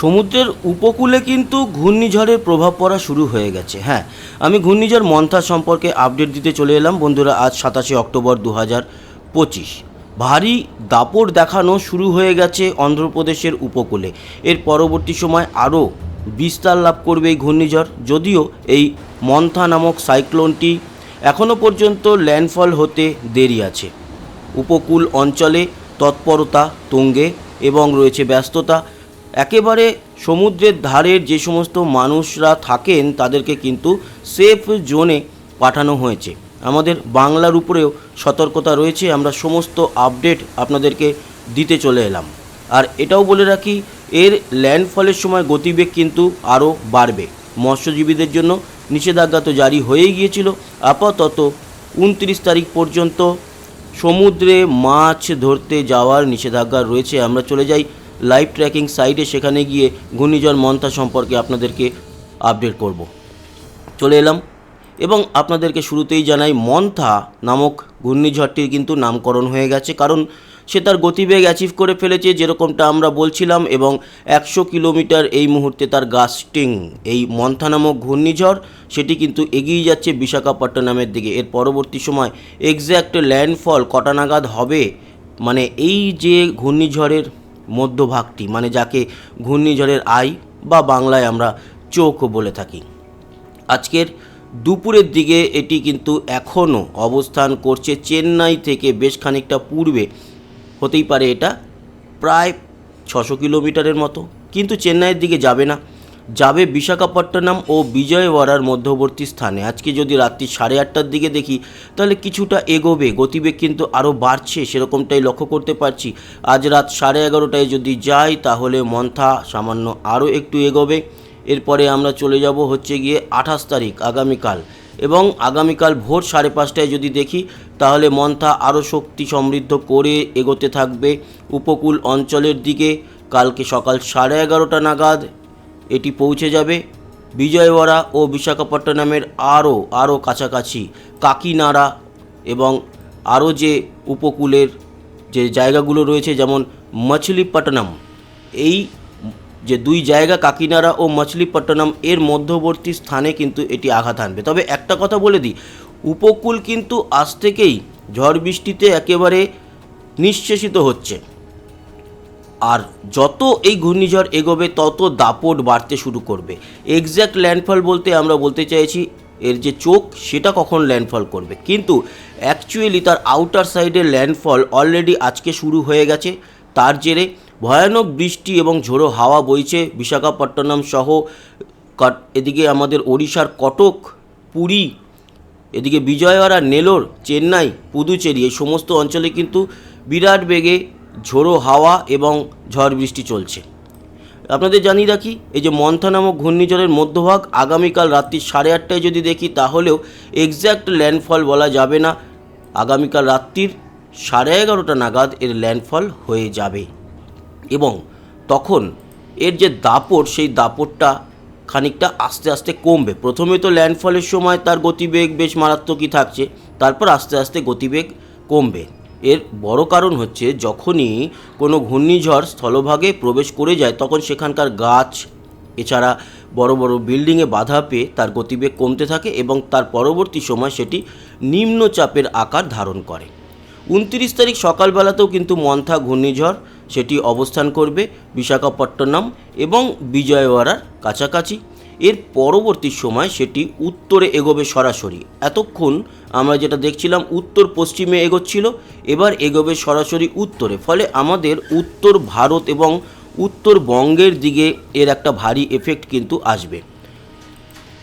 সমুদ্রের উপকূলে কিন্তু ঘূর্ণিঝড়ের প্রভাব পড়া শুরু হয়ে গেছে হ্যাঁ। আমি ঘূর্ণিঝড় মন্থা সম্পর্কে আপডেট দিতে চলে এলাম। বন্ধুরা, আজ সাতাশে অক্টোবর দু হাজার পঁচিশ। ভারী দাপট দেখানো শুরু হয়ে গেছে অন্ধ্রপ্রদেশের উপকূলে। এর পরবর্তী সময় আরও বিস্তার লাভ করবে এই ঘূর্ণিঝড়। যদিও এই মন্থা নামক সাইক্লোনটি এখনও পর্যন্ত ল্যান্ডফল হতে দেরি আছে। উপকূল অঞ্চলে তৎপরতা তুঙ্গে এবং রয়েছে ব্যস্ততা। একেবারে সমুদ্রের ধারের যে সমস্ত মানুষরা থাকেন তাদেরকে কিন্তু সেফ জোনে পাঠানো হয়েছে। আমাদের বাংলার উপরেও সতর্কতা রয়েছে, আমরা সমস্ত আপডেট আপনাদেরকে দিতে চলে এলাম। আর এটাও বলে রাখি, এর ল্যান্ডফলের সময় গতিবেগ কিন্তু আরও বাড়বে। মৎস্যজীবীদের জন্য নিষেধাজ্ঞা তো জারি হয়েই গিয়েছিল। আপাতত উনত্রিশ তারিখ পর্যন্ত সমুদ্রে মাছ ধরতে যাওয়ার নিষেধাজ্ঞা রয়েছে। আমরা চলে যাই লাইভ ট্র্যাকিং সাইটে সেখানে গিয়ে ঘূর্ণিঝড় মন্থা সম্পর্কে আপনাদেরকে আপডেট করব। চলে এলাম। এবং আপনাদেরকে শুরুতেই জানাই, মন্থা নামক ঘূর্ণিঝড়টির কিন্তু নামকরণ হয়ে গেছে। কারণ সে তার গতিবেগ অ্যাচিভ করে ফেলেছে, যেরকমটা আমরা বলছিলাম, এবং একশো কিলোমিটার এই মুহূর্তে তার গাস্টিং, এই মন্থা নামক ঘূর্ণিঝড়, সেটি কিন্তু এগিয়ে যাচ্ছে বিশাখাপট্টনমের দিকে। এর পরবর্তী সময় এক্স্যাক্ট ল্যান্ডফল কটা নাগাদ হবে? মানে এই যে ঘূর্ণিঝড়ের মধ্যভাগটি মানে যাকে ঘূর্ণিঝড়ের আই বা বাংলায় আমরা চোখও বলে থাকি। আজকের দুপুরের দিকে এটি কিন্তু এখনও অবস্থান করছে চেন্নাই থেকে বেশ খানিকটা পূর্বে। হতেই পারে এটা প্রায় ছশো কিলোমিটারের মতো, কিন্তু চেন্নাইয়ের দিকে যাবে না। যাবে বিশাখাপট্টনম ও বিজয়ওয়াড়ার মধ্যবর্তী স্থানে। আজকে যদি রাত্রি সাড়ে আটটার দিকে দেখি, তাহলে কিছুটা এগোবে। গতিবেগ কিন্তু আরও বাড়ছে, সেরকমটাই লক্ষ্য করতে পারছি। আজ রাত সাড়ে এগারোটায় যদি যাই, তাহলে মন্থা সামান্য আরও একটু এগোবে। এরপরে আমরা চলে যাব হচ্ছে গিয়ে আঠাশ তারিখ, আগামীকাল। এবং আগামীকাল ভোর সাড়ে পাঁচটায় যদি দেখি, তাহলে মন্থা আরও শক্তি সমৃদ্ধ করে এগোতে থাকবে। উপকূল অঞ্চলের দিকে, কালকে সকাল সাড়ে এগারোটা নাগাদ এটি পৌঁছে যাবে। বিজয়ওয়াড়া ও বিশাখাপট্টনমের আরও আরও কাছাকাছি কাকিনাড়া এবং আরও যে উপকূলের যে জায়গাগুলো রয়েছে, যেমন মছলিপট্টনম, এই যে দুই জায়গা, কাকিনাড়া ও মছলিপট্টনম, এর মধ্যবর্তী স্থানে কিন্তু এটি আঘাত আনবে তবে একটা কথা বলে দিই, উপকূল কিন্তু আজ থেকেই ঝড় বৃষ্টিতে একেবারে নিঃশেষিত হচ্ছে। আর যত এই ঘূর্ণিঝড় এগোবে, তত দাপট বাড়তে শুরু করবে। এক্স্যাক্ট ল্যান্ডফল বলতে আমরা বলতে চাইছি, এর যে চোখ, সেটা কখন ল্যান্ডফল করবে। কিন্তু অ্যাকচুয়ালি তার আউটার সাইডের ল্যান্ডফল অলরেডি আজকে শুরু হয়ে গেছে। তার জেরে ভয়ানক বৃষ্টি এবং ঝোড়ো হাওয়া বইছে বিশাখাপট্টনম সহ এদিকে আমাদের ওড়িশার কটক, পুরী, এদিকে বিজয়ওয়াড়া, নেলোর, চেন্নাই, পুদুচেরি, এই সমস্ত অঞ্চলে কিন্তু বিরাট বেগে ঝোড়ো হাওয়া এবং ঝড় বৃষ্টি চলছে। আপনাদের জানিয়ে রাখি, এই যে মন্থা নামক ঘূর্ণিঝড়ের মধ্যভাগ আগামীকাল রাত্রি সাড়ে আটটায় যদি দেখি, তাহলেও এক্স্যাক্ট ল্যান্ডফল বলা যাবে না। আগামীকাল রাত্রির সাড়ে এগারোটা নাগাদ এর ল্যান্ডফল হয়ে যাবে। এবং তখন এর যে দাপট, সেই দাপটটা খানিকটা আস্তে আস্তে কমবে। প্রথমে তো ল্যান্ডফলের সময় তার গতিবেগ বেশ মারাত্মকই থাকছে, তারপর আস্তে আস্তে গতিবেগ কমবে। এর বড় কারণ হচ্ছে যখনই কোনো ঘূর্ণিঝড় স্থলভাগে প্রবেশ করে যায়, তখন সেখানকার গাছ, এছাড়া বড় বড় বিল্ডিংয়ে বাধা পেয়ে তার গতিবেগ কমতে থাকে এবং তার পরবর্তী সময় সেটি নিম্নচাপের আকার ধারণ করে। উনত্রিশ তারিখ সকালবেলাতেও কিন্তু মন্থা ঘূর্ণিঝড় সেটি অবস্থান করবে বিশাখাপট্টনম এবং বিজয়ওয়াড়ার কাছাকাছি। এর পরবর্তী সময় সেটি উত্তরে এগোবে সরাসরি। এতক্ষণ আমরা যেটা দেখছিলাম, উত্তর পশ্চিমে এগোচ্ছিল, এবার এগোবে সরাসরি উত্তরে। ফলে আমাদের উত্তর ভারত এবং উত্তরবঙ্গের দিকে এর একটা ভারী এফেক্ট কিন্তু আসবে।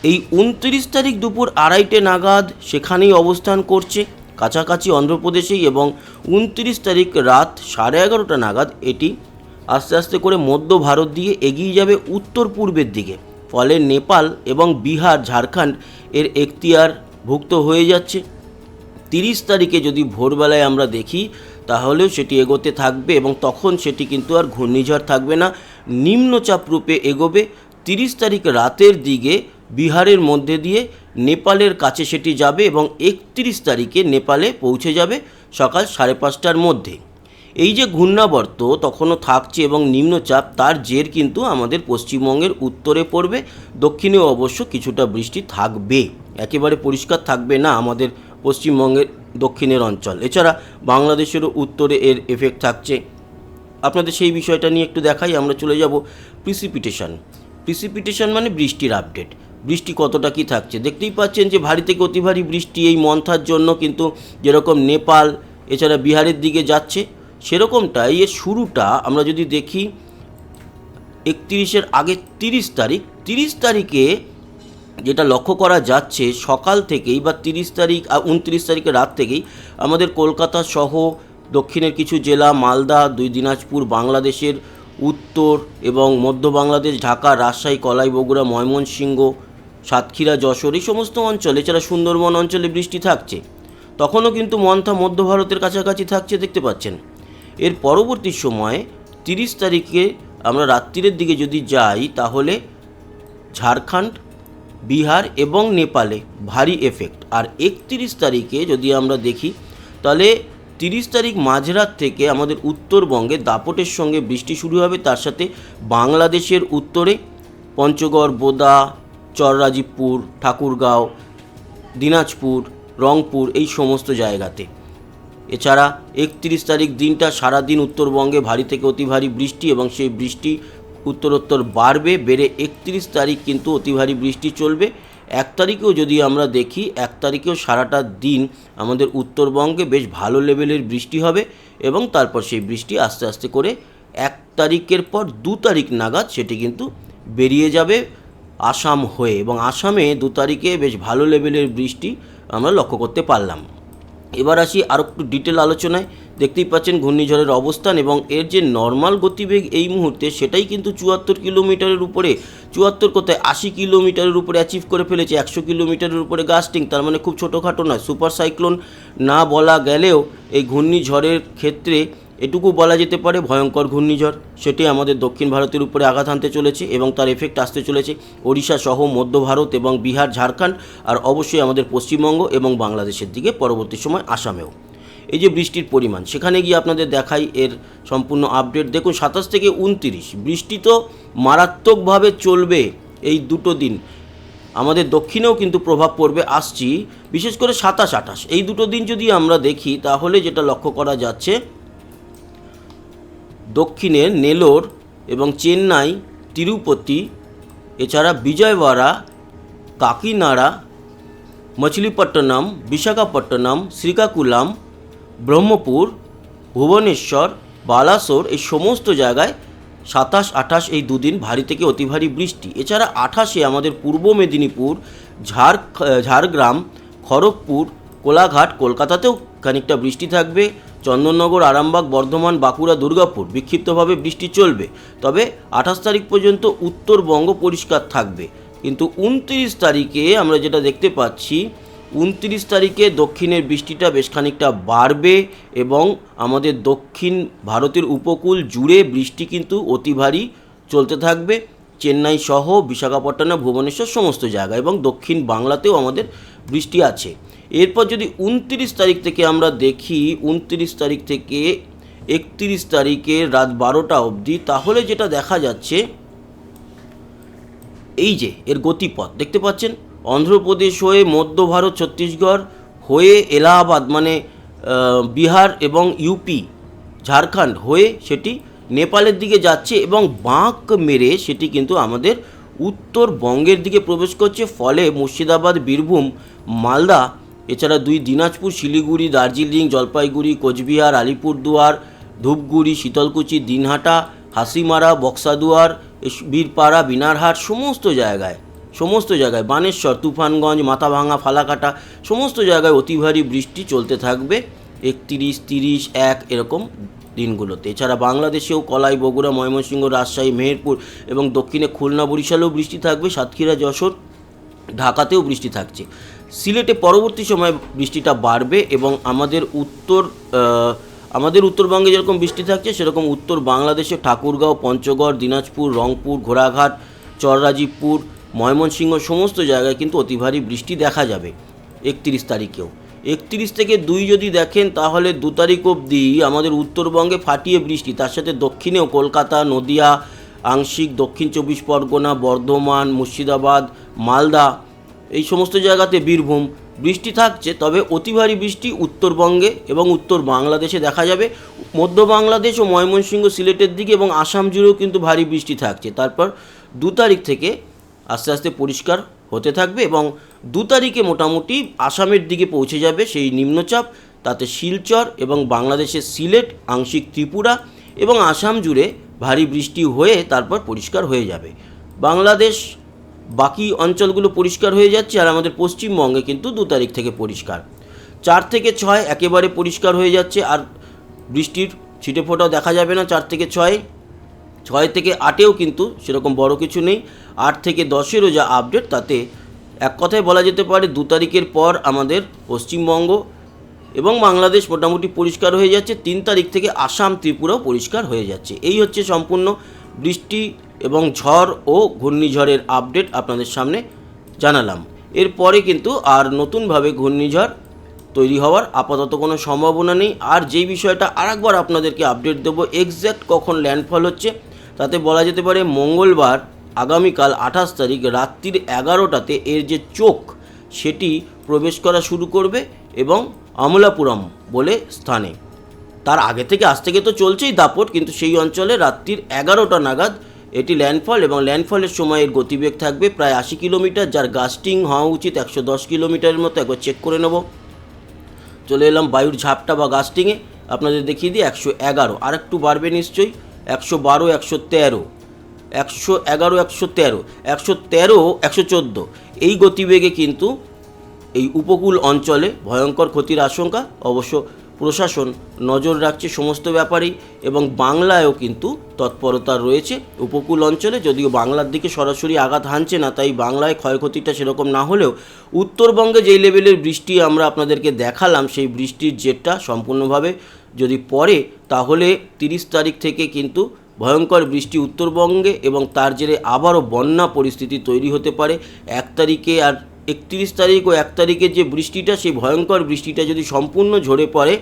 এই উনত্রিশ তারিখ দুপুর আড়াইটে নাগাদ সেখানেই অবস্থান করছে কাছাকাছি অন্ধ্রপ্রদেশেই এবং উনত্রিশ তারিখ রাত সাড়ে এগারোটা নাগাদ এটি আস্তে আস্তে করে মধ্য ভারত দিয়ে এগিয়ে যাবে উত্তর পূর্বের দিকে। ফলে নেপাল এবং বিহার, ঝাড়খণ্ড এর এখতিয়ার ভুক্ত হয়ে যাচ্ছে। তিরিশ তারিখে যদি ভোরবেলায় আমরা দেখি, তাহলেও সেটি এগোতে থাকবে এবং তখন সেটি কিন্তু আর ঘূর্ণিঝড় থাকবে না। নিম্নচাপ রূপে এগোবে। তিরিশ তারিখ রাতের দিকে বিহারের মধ্যে দিয়ে নেপালের কাছে সেটি যাবে এবং একত্রিশ তারিখে নেপালে পৌঁছে যাবে সকাল সাড়ে পাঁচটার মধ্যে। এই যে ঘূর্ণাবর্ত তখনও থাকছে এবং নিম্নচাপ, তার জের কিন্তু আমাদের পশ্চিমবঙ্গের উত্তরে পড়বে, দক্ষিণেও অবশ্য কিছুটা বৃষ্টি থাকবে। একেবারে পরিষ্কার থাকবে না আমাদের পশ্চিমবঙ্গের দক্ষিণের অঞ্চল। এছাড়া বাংলাদেশেরও উত্তরে এর এফেক্ট থাকছে। আপনাদের সেই বিষয়টা নিয়ে একটু দেখাই, আমরা চলে যাব প্রিসিপিটেশন প্রিসিপিটেশন মানে বৃষ্টির আপডেট বৃষ্টি কতটা কি থাকছে? দেখতেই পাচ্ছেন যে ভারী থেকে অতি ভারী বৃষ্টি এই মন্থার জন্য কিন্তু যেরকম নেপাল, এছাড়া বিহারের দিকে যাচ্ছে। সেরকমটাই এর শুরুটা আমরা যদি দেখি একত্রিশের আগে তিরিশ তারিখ, তিরিশ তারিখে যেটা লক্ষ্য করা যাচ্ছে সকাল থেকেই বা তিরিশ তারিখ উনত্রিশ তারিখের রাত থেকেই আমাদের কলকাতা সহ দক্ষিণের কিছু জেলা, মালদা, দুই দিনাজপুর, বাংলাদেশের উত্তর এবং মধ্য বাংলাদেশ, ঢাকা, রাজশাহী, কলাই, বগুড়া, ময়মনসিংহ, সাতক্ষীরা, যশোর এই সমস্ত অঞ্চলে, এছাড়া সুন্দরবন অঞ্চলে বৃষ্টি থাকছে। তখনও কিন্তু মন্থা মধ্য ভারতের কাছাকাছি থাকছে, দেখতে পাচ্ছেন। এর পরবর্তী সময়ে তিরিশ তারিখে আমরা রাত্রিরের দিকে যদি যাই, তাহলে ঝাড়খণ্ড, বিহার এবং নেপালে ভারী এফেক্ট আর একত্রিশ তারিখে যদি আমরা দেখি, তাহলে তিরিশ তারিখ মাঝরাত থেকে আমাদের উত্তরবঙ্গে দাপটের সঙ্গে বৃষ্টি শুরু হবে। তার সাথে বাংলাদেশের উত্তরে পঞ্চগড়, বোদা, চররাজীবপুর, ঠাকুরগাঁও, দিনাজপুর, রংপুর, এই সমস্ত জায়গাতে। এছাড়া একত্রিশ তারিখ দিনটা সারাদিন উত্তরবঙ্গে ভারী থেকে অতি ভারী বৃষ্টি এবং সেই বৃষ্টি উত্তরোত্তর বাড়বে, বেড়ে একত্রিশ তারিখ কিন্তু অতি ভারী বৃষ্টি চলবে। এক তারিখেও যদি আমরা দেখি, এক তারিখেও সারাটা দিন আমাদের উত্তরবঙ্গে বেশ ভালো লেভেলের বৃষ্টি হবে এবং তারপর সেই বৃষ্টি আস্তে আস্তে করে এক তারিখের পর দু তারিখ নাগাদ সেটি কিন্তু বেরিয়ে যাবে আসাম হয়ে এবং আসামে দু তারিখে বেশ ভালো লেভেলের বৃষ্টি আমরা লক্ষ্য করতে পারলাম। এবার আসি আরও একটু ডিটেল আলোচনায়। দেখতেই পাচ্ছেন ঘূর্ণিঝড়ের অবস্থান এবং এর যে নর্মাল গতিবেগ এই মুহূর্তে সেটাই কিন্তু চুয়াত্তর কিলোমিটারের উপরে, চুয়াত্তর কোথায় আশি কিলোমিটারের উপরে অ্যাচিভ করে ফেলেছে, একশো কিলোমিটারের উপরে গাস্টিং তার মানে খুব ছোটোখাটো নয় সুপার সাইক্লোন না বলা গেলেও এই ঘূর্ণিঝড়ের ক্ষেত্রে এটুকু বলা যেতে পারে ভয়ঙ্কর ঘূর্ণিঝড়। সেটি আমাদের দক্ষিণ ভারতের উপরে আঘাত আনতে চলেছে এবং তার এফেক্ট আসতে চলেছে ওড়িশা সহ মধ্য ভারত এবং বিহার, ঝাড়খণ্ড আর অবশ্যই আমাদের পশ্চিমবঙ্গ এবং বাংলাদেশের দিকে পরবর্তী সময় আসামেও। এই যে বৃষ্টির পরিমাণ, সেখানে গিয়ে আপনাদের দেখাই এর সম্পূর্ণ আপডেট দেখুন, সাতাশ থেকে উনতিরিশ, বৃষ্টি তো মারাত্মকভাবে চলবে এই দুটো দিন। আমাদের দক্ষিণেও কিন্তু প্রভাব পড়বে, আসছি বিশেষ করে সাতাশ আঠাশ। এই দুটো দিন যদি আমরা দেখি, তাহলে যেটা লক্ষ্য করা যাচ্ছে দক্ষিণের নেলোর এবং চেন্নাই, তিরুপতি, এছাড়া বিজয়ওয়াড়া, কাকিনাড়া মছলিপট্টনম বিশাখাপট্টনম, শ্রীকাকুলাম, ব্রহ্মপুর, ভুবনেশ্বর, বালাসোর এই সমস্ত জায়গায় সাতাশ, আঠাশ এই দুদিন ভারী থেকে অতি ভারী বৃষ্টি। এছাড়া আঠাশে আমাদের পূর্ব মেদিনীপুর, ঝাড়, ঝাড়গ্রাম, খড়গপুর, কোলাঘাট, কলকাতাতেও খানিকটা বৃষ্টি থাকবে। চন্দননগর, আরামবাগ, বর্ধমান, বাঁকুড়া, দুর্গাপুর। বিক্ষিপ্তভাবে বৃষ্টি চলবে। তবে আঠাশ তারিখ পর্যন্ত উত্তরবঙ্গ পরিষ্কার থাকবে। কিন্তু উনত্রিশ তারিখে আমরা যেটা দেখতে পাচ্ছি, উনত্রিশ তারিখে দক্ষিণের বৃষ্টিটা বেশ খানিকটা বাড়বে এবং আমাদের দক্ষিণ ভারতের উপকূল জুড়ে বৃষ্টি কিন্তু অতি ভারী চলতে থাকবে। চেন্নাই সহ বিশাখাপট্টনম, ভুবনেশ্বর সমস্ত জায়গা এবং দক্ষিণ বাংলাতেও আমাদের বৃষ্টি আছে। এরপর যদি উনত্রিশ তারিখ থেকে আমরা দেখি, উনত্রিশ তারিখ থেকে একত্রিশ তারিখে রাত বারোটা অবধি, তাহলে যেটা দেখা যাচ্ছে, এই যে এর গতিপথ। দেখতে পাচ্ছেন? অন্ধ্রপ্রদেশ হয়ে মধ্য ভারত, ছত্তিশগড় হয়ে এলাহাবাদ মানে বিহার এবং ইউপি, ঝাড়খণ্ড হয়ে সেটি নেপালের দিকে যাচ্ছে এবং বাঁক মেরে সেটি কিন্তু আমাদের উত্তরবঙ্গের দিকে প্রবেশ করছে। ফলে মুর্শিদাবাদ, বীরভূম, মালদা, এছাড়া দুই দিনাজপুর, শিলিগুড়ি, দার্জিলিং, জলপাইগুড়ি, কোচবিহার, আলিপুরদুয়ার, ধূপগুড়ি, শীতলকুচি, দিনহাটা, হাসিমারা, বক্সাদুয়ার বীরপাড়া, বিনারহাট সমস্ত জায়গায় সমস্ত জায়গায়, বানেশ্বর, তুফানগঞ্জ, মাথাভাঙা, ফালাকাটা, সমস্ত জায়গায় অতি ভারী বৃষ্টি চলতে থাকবে। একত্রিশ, তিরিশ, এক এরকম দিনগুলোতে। এছাড়া বাংলাদেশেও কলাই, বগুড়া, ময়মনসিংহ, রাজশাহী, মেহেরপুর এবং দক্ষিণে খুলনা, বরিশালেও বৃষ্টি থাকবে, সাতক্ষীরা, যশোর, ঢাকাতেও বৃষ্টি থাকছে। সিলেটে পরবর্তী সময় বৃষ্টিটা বাড়বে এবং আমাদের উত্তর আমাদের উত্তরবঙ্গে যেরকম বৃষ্টি থাকছে, সেরকম উত্তর বাংলাদেশে ঠাকুরগাঁও, পঞ্চগড়, দিনাজপুর, রংপুর, ঘোড়াঘাট, চররাজীবপুর, ময়মনসিংহ, সমস্ত জায়গায় কিন্তু অতি ভারী বৃষ্টি দেখা যাবে একত্রিশ তারিখেও। একত্রিশ থেকে দুই যদি দেখেন, তাহলে দু তারিখ অবধি আমাদের উত্তরবঙ্গে ফাটিয়ে বৃষ্টি, তার সাথে দক্ষিণেও কলকাতা, নদিয়া, আংশিক, দক্ষিণ চব্বিশ পরগনা, বর্ধমান, মুর্শিদাবাদ, মালদা, এই সমস্ত জায়গাতে বীরভূম। বৃষ্টি থাকছে, তবে অতি ভারী বৃষ্টি উত্তরবঙ্গে এবং উত্তর বাংলাদেশে দেখা যাবে। মধ্য বাংলাদেশ ও ময়মনসিংহ সিলেটের দিকে এবং আসাম জুড়েও কিন্তু ভারী বৃষ্টি থাকছে। তারপর দু তারিখ থেকে আস্তে আস্তে পরিষ্কার হতে থাকবে এবং দু তারিখে মোটামুটি আসামের দিকে পৌঁছে যাবে সেই নিম্নচাপ। তাতে শিলচর এবং বাংলাদেশের সিলেট, আংশিক ত্রিপুরা এবং আসাম জুড়ে ভারী বৃষ্টি হয়ে তারপর পরিষ্কার হয়ে যাবে। বাংলাদেশ, বাকি অঞ্চলগুলো পরিষ্কার হয়ে যাচ্ছে আর আমাদের পশ্চিমবঙ্গে কিন্তু দু তারিখ থেকে পরিষ্কার। চার থেকে ছয় একেবারে পরিষ্কার হয়ে যাচ্ছে আর বৃষ্টির ছিটে ফোঁটাও দেখা যাবে না। চার থেকে ছয় ছয় থেকে আটেও কিন্তু সেরকম বড় কিছু নেই। আট থেকে দশেরও যা আপডেট তাতে এক কথায় বলা যেতে পারে দু তারিখের পর আমাদের পশ্চিমবঙ্গ এবং বাংলাদেশ মোটামুটি পরিষ্কার হয়ে যাচ্ছে। তিন তারিখ থেকে আসাম ত্রিপুরাও পরিষ্কার হয়ে যাচ্ছে। এই হচ্ছে সম্পূর্ণ বৃষ্টি এবং ঝড় ও ঘূর্ণিঝড়ের আপডেট আপনাদের সামনে জানালাম। এরপরে কিন্তু আর নতুনভাবে ঘূর্ণিঝড় তৈরি হওয়ার আপাতত কোনো সম্ভাবনা নেই। আর যেই বিষয়টা আরেকবার আপনাদেরকে আপডেট দেবো এক্স্যাক্ট কখন ল্যান্ডফল হচ্ছে তাতে বলা যেতে পারে মঙ্গলবার, আগামীকাল আঠাশ তারিখ রাত্রির এগারোটাতে এর যে চোখ, সেটি প্রবেশ করা শুরু করবে এবং আমলাপুরম বলে স্থানে। তার আগে থেকে, আজ থেকে তো চলছেই দাপট, কিন্তু সেই অঞ্চলে রাত্রির এগারোটা নাগাদ এটি ল্যান্ডফল এবং ল্যান্ডফলের সময় এর গতিবেগ থাকবে প্রায় আশি কিলোমিটার, যার গাস্টিং হওয়া উচিত একশো দশ কিলোমিটারের মতো। একবার চেক করে নেব। চলে এলাম বায়ুর ঝাপটা বা গাস্টিংয়ে। আপনাদের দেখিয়ে দিই, একশো এগারো। আর একটু বাড়বে নিশ্চয়ই। একশো বারো, একশো তেরো, একশো এগারো, একশো তেরো একশো তেরো, একশো চোদ্দ। এই গতিবেগে কিন্তু এই উপকূল অঞ্চলে ভয়ঙ্কর ক্ষতির আশঙ্কা। অবশ্য প্রশাসন নজর রাখছে সমস্ত ব্যাপারেই এবং বাংলায়ও কিন্তু তৎপরতা রয়েছে উপকূল অঞ্চলে। যদিও বাংলার দিকে সরাসরি আঘাত হানছে না, তাই বাংলায় ক্ষয়ক্ষতিটা সেরকম না হলেও উত্তরবঙ্গে যেই লেভেলের বৃষ্টি আমরা আপনাদেরকে দেখালাম, সেই বৃষ্টির জেটটা সম্পূর্ণভাবে যদি পড়ে, তাহলে তিরিশ তারিখ থেকে কিন্তু ভয়ঙ্কর বৃষ্টি উত্তরবঙ্গে এবং তার জেরে আবারও বন্যা পরিস্থিতি তৈরি হতে পারে। এক তারিখে আর একত্রিশ তারিখ ও এক তারিখের যে বৃষ্টিটা, সেই ভয়ঙ্কর বৃষ্টিটা যদি সম্পূর্ণ ঝরে পড়ে,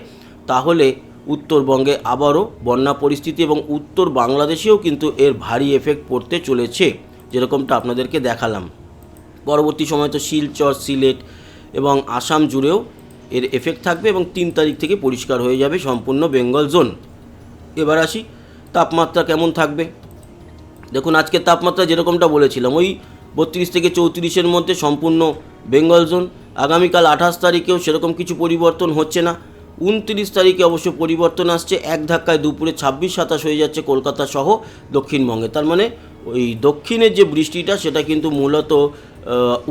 তাহলে উত্তরবঙ্গে আবারও বন্যা পরিস্থিতি এবং উত্তর বাংলাদেশেও কিন্তু এর ভারী এফেক্ট পড়তে চলেছে, যেরকমটা আপনাদেরকে দেখালাম। পরবর্তী সময় তো শিলচর, সিলেট এবং আসাম জুড়েও এর এফেক্ট থাকবে এবং তিন তারিখ থেকে পরিষ্কার হয়ে যাবে সম্পূর্ণ বেঙ্গল জোন এবার আসি, তাপমাত্রা কেমন থাকবে? দেখুন, আজকে তাপমাত্রা যেরকমটা বলেছিলাম, ওই বত্রিশ থেকে চৌত্রিশের মধ্যে সম্পূর্ণ বেঙ্গল জোন আগামীকাল আঠাশ তারিখেও সেরকম কিছু পরিবর্তন হচ্ছে না। উনত্রিশ তারিখে অবশ্য পরিবর্তন আসছে, এক ধাক্কায় দুপুরে ছাব্বিশ, সাতাশ হয়ে যাচ্ছে কলকাতা সহ দক্ষিণবঙ্গে। তার মানে ওই দক্ষিণের যে বৃষ্টিটা, সেটা কিন্তু মূলত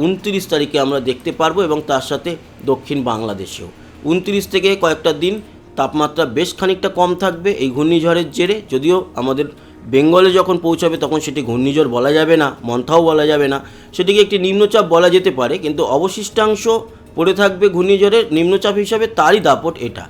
উনত্রিশ তারিখে আমরা দেখতে পারব এবং তার সাথে দক্ষিণ বাংলাদেশেও। উনত্রিশ থেকে কয়েকটা দিন তাপমাত্রা বেশ খানিকটা কম থাকবে, এই ঘূর্ণিঝড়ের জেরে। যদিও আমাদের বেঙ্গলে যখন পৌঁছাবে তখন সেটি ঘূর্ণিঝড় বলা যাবে না, মন্থাও বলা যাবে না। সেটিকে একটি নিম্নচাপ বলা যেতে পারে, কিন্তু অবশিষ্টাংশ পড়ে থাকবে ঘূর্ণিঝড়ের। নিম্নচাপ হিসাবে তারই দাপট এটা।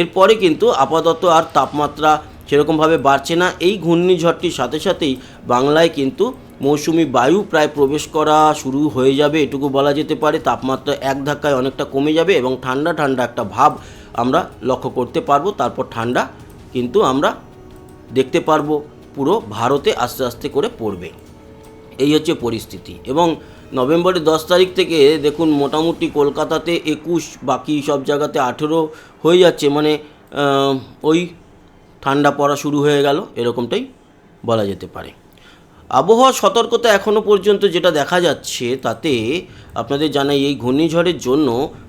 এরপরে কিন্তু আপাতত আর তাপমাত্রা সেরকমভাবে বাড়ছে না। এই ঘূর্ণিঝড়টির সাথে সাথেই বাংলায় কিন্তু মৌসুমি বায়ু প্রায় প্রবেশ করা শুরু হয়ে যাবে, এটুকু বলা যেতে পারে। তাপমাত্রা এক ধাক্কায় অনেকটা কমে যাবে এবং ঠান্ডা ঠান্ডা একটা ভাব আমরা লক্ষ্য করতে পারব। তারপর ঠান্ডা কিন্তু আমরা দেখতে পারব, পুরো ভারতে আস্তে আস্তে করে পড়বে। এই হচ্ছে পরিস্থিতি। এবং নভেম্বরের দশ তারিখ থেকে দেখুন, মোটামুটি কলকাতাতে একুশ, বাকি সব জায়গাতে আঠেরো হয়ে যাচ্ছে। মানে ওই ঠান্ডা পড়া শুরু হয়ে গেল, এরকমটাই বলা যেতে পারে। আবহাওয়া সতর্কতা এখনও পর্যন্ত যেটা দেখা যাচ্ছে তাতে আপনাদের জানাই, এই ঘূর্ণিঝড়ের জন্য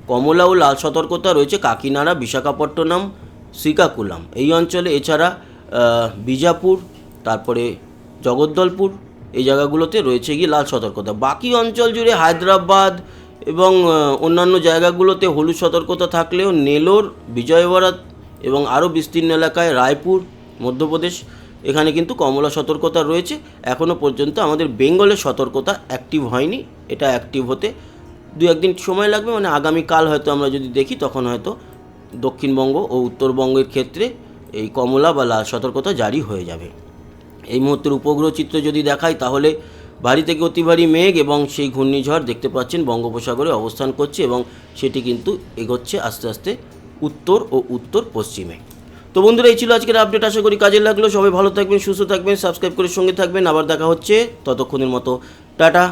কমলা ও লাল সতর্কতা রয়েছে কাকিনাড়া, বিশাখাপট্টনম, শ্রীকাকুলাম। এই অঞ্চলে এছাড়া বিজাপুর, তারপরে জগদ্দলপুর, এই জায়গাগুলোতে রয়েছে গিয়ে লাল সতর্কতা। বাকি অঞ্চল জুড়ে হায়দ্রাবাদ এবং অন্যান্য জায়গাগুলোতে হলুদ সতর্কতা থাকলেও নেলোর, বিজয়ওয়াড়া এবং আরও বিস্তীর্ণ এলাকায় রায়পুর, মধ্যপ্রদেশ এখানে কিন্তু কমলা সতর্কতা রয়েছে। এখনও পর্যন্ত আমাদের বেঙ্গলের সতর্কতা অ্যাক্টিভ হয়নি। এটা অ্যাক্টিভ হতে দু একদিন সময় লাগবে মানে আগামীকাল হয়তো আমরা যদি দেখি, তখন হয়তো দক্ষিণবঙ্গ ও উত্তরবঙ্গের ক্ষেত্রে এই কমলা বা লাল সতর্কতা জারি হয়ে যাবে। এই মুহূর্তের উপগ্রহ চিত্র যদি দেখাই, তাহলে ভারী থেকে অতি ভারী মেঘ এবং সেই ঘূর্ণিঝড় দেখতে পাচ্ছেন বঙ্গোপসাগরে অবস্থান করছে এবং সেটি কিন্তু এগোচ্ছে আস্তে আস্তে উত্তর ও উত্তর পশ্চিমে তো বন্ধুরা, এই ছিল আজকের আপডেট আশা করি কাজে লাগল। সবাই ভালো থাকবেন, সুস্থ থাকবেন সাবস্ক্রাইব করে সঙ্গে থাকবেন। আবার দেখা হচ্ছে ততক্ষণের মতো। টাটা।